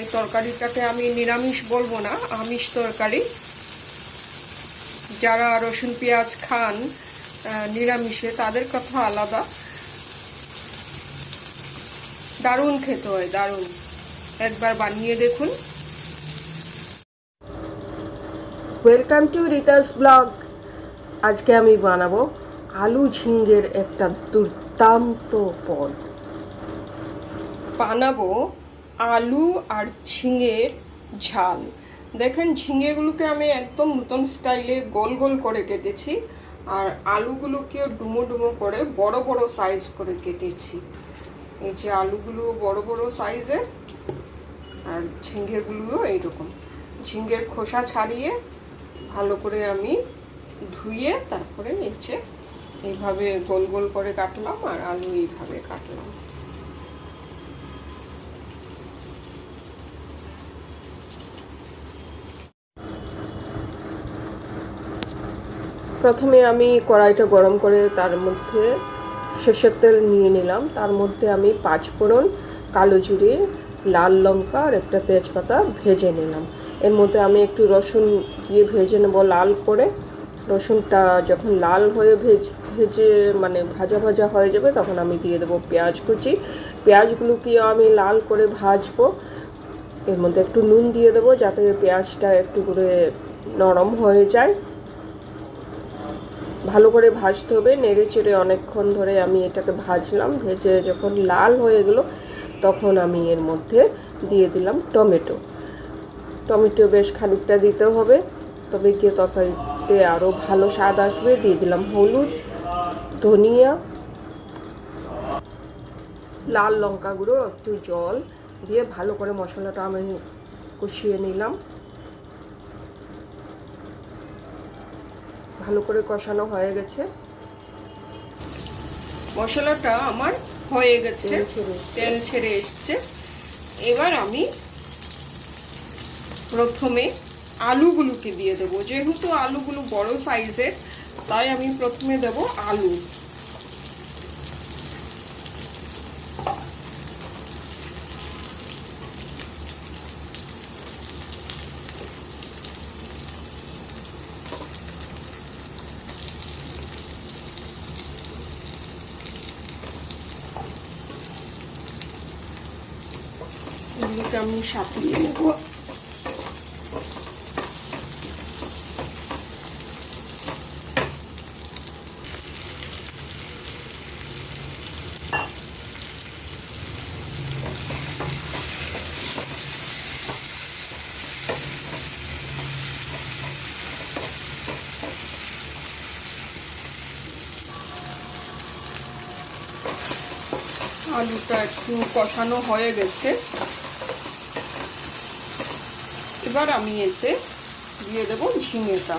এই তরকারিটাকে আমি নিরামিষ বলব না আমিষ তরকারি। যারা রসুন পেঁয়াজ খান নিরামিষে তাদের কথা আলাদা। দারুণ খেতে হয় দারুণ। একবার বানিয়ে দেখুন। Welcome to Rita's blog. আজকে আমি বানাবো আলু ঝিঙ্গের একটা দুর্দান্ত পদ। বানাবো আলু আর ঝিঙের ঝাল। দেখেন, ঝিঙেগুলোকে আমি একদম নতুন স্টাইলে গোল গোল করে কেটেছি আর আলুগুলোকেও ডুমো ডুমো করে বড় বড় সাইজ করে কেটেছি। এই যে আলুগুলো বড় বড় সাইজের আর ঝিঙ্গেগুলোও এইরকম। ঝিঙ্গের খোসা ছাড়িয়ে ভালো করে আমি ধুয়ে তারপরে নিচে এইভাবে গোল গোল করে কাটলাম আর আলু এইভাবে কাটলাম। প্রথমে আমি কড়াইটা গরম করে তার মধ্যে সর্ষের তেল নিয়ে নিলাম। তার মধ্যে আমি পাঁচ ফোড়ন কালো জিরে, লাল লঙ্কা আর একটা তেজপাতা ভেজে নিলাম। এর মধ্যে আমি একটু রসুন দিয়ে ভেজে নেব লাল করে। রসুনটা যখন লাল হয়ে ভেজ, ভেজে মানে ভাজা ভাজা হয়ে যাবে তখন আমি দিয়ে দেবো পেঁয়াজ কুচি। পেঁয়াজগুলোকে আমি লাল করে ভাজবো। এর মধ্যে একটু নুন দিয়ে দেবো যাতে পেঁয়াজটা একটু করে নরম হয়ে যায়। ভালো করে ভাজতে হবে। নেড়ে চেড়ে অনেকক্ষণ ধরে আমি এটাকে ভাজলাম। ভেজে যখন লাল হয়ে গেলো, তখন আমি এর মধ্যে দিয়ে দিলাম টমেটো। টমেটো বেশ খানিকটা দিতে হবে। তবে গিয়ে তরকারিতে আরও ভালো স্বাদ আসবে। দিয়ে দিলাম হলুদ, ধনিয়া, লাল লঙ্কা গুঁড়ো, একটু জল দিয়ে ভালো করে মশলাটা আমি কষিয়ে নিলাম। ভালো করে কষানো হয়ে গেছে। মশলাটা আমার হয়ে গেছে। তেল ছেড়ে এসছে। এবার আমি প্রথমে আলুগুলোকে দিয়ে দেবো। যেহেতু আলুগুলো বড় সাইজের তাই আমি প্রথমে দেব আলু। এগুলোকে আমি সাপিয়ে নেব আলুটা একটু কষানো হয়ে গেছে। এবার আমি এতে দিয়ে দেব ঝিঙেটা।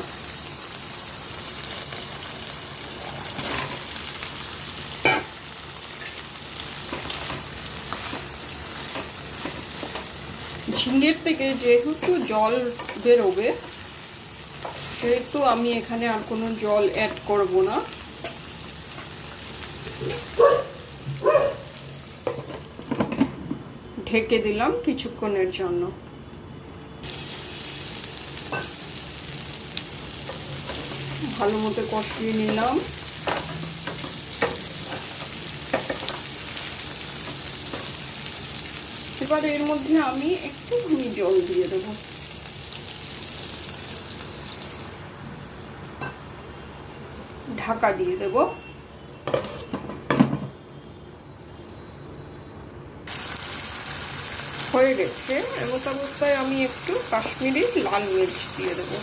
ঝিঙের থেকে যেহেতু জল বেরোবে, সেহেতু আমি এখানে আর কোনো জল অ্যাড করব না। ঢেকে দিলাম কিছুক্ষণের জন্য। ভালো মতো কষিয়ে নিলাম। এবার এর মধ্যে আমি একটুখানি জল দিয়ে দেবো। ঢাকা দিয়ে দেব। হয়ে গেছে। এমত অবস্থায় আমি একটু কাশ্মীরি লাল মির্চ দিয়ে দেবো।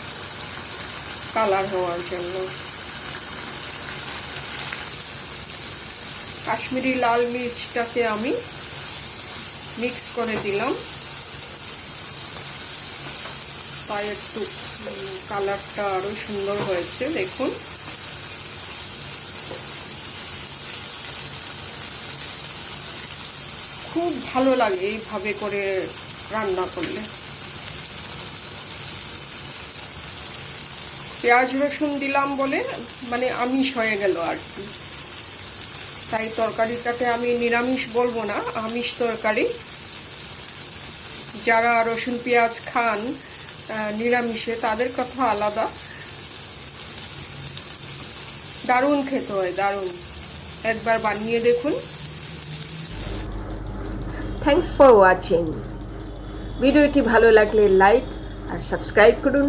কালার হওয়ার জন্য। কাশ্মীরি লাল মির্চটাকে আমি মিক্স করে দিলাম। তাই একটু কালারটা আরও সুন্দর হয়েছে, দেখুন। খুব ভালো লাগে এইভাবে করে রান্না করলে। পেঁয়াজ রসুন দিলাম বলে মানে আমিষ হয়ে গেল আর কি। তাই তরকারিটাকে আমি নিরামিষ বলব না, আমিষ তরকারি। যারা রসুন, পেঁয়াজ খান নিরামিষে, তাদের কথা আলাদা। দারুণ খেতে হয়, দারুণ। একবার বানিয়ে দেখুন। থ্যাংকস ফর ওয়াচিং ভিডিওটি ভালো লাগলে লাইক আর সাবস্ক্রাইব করুন।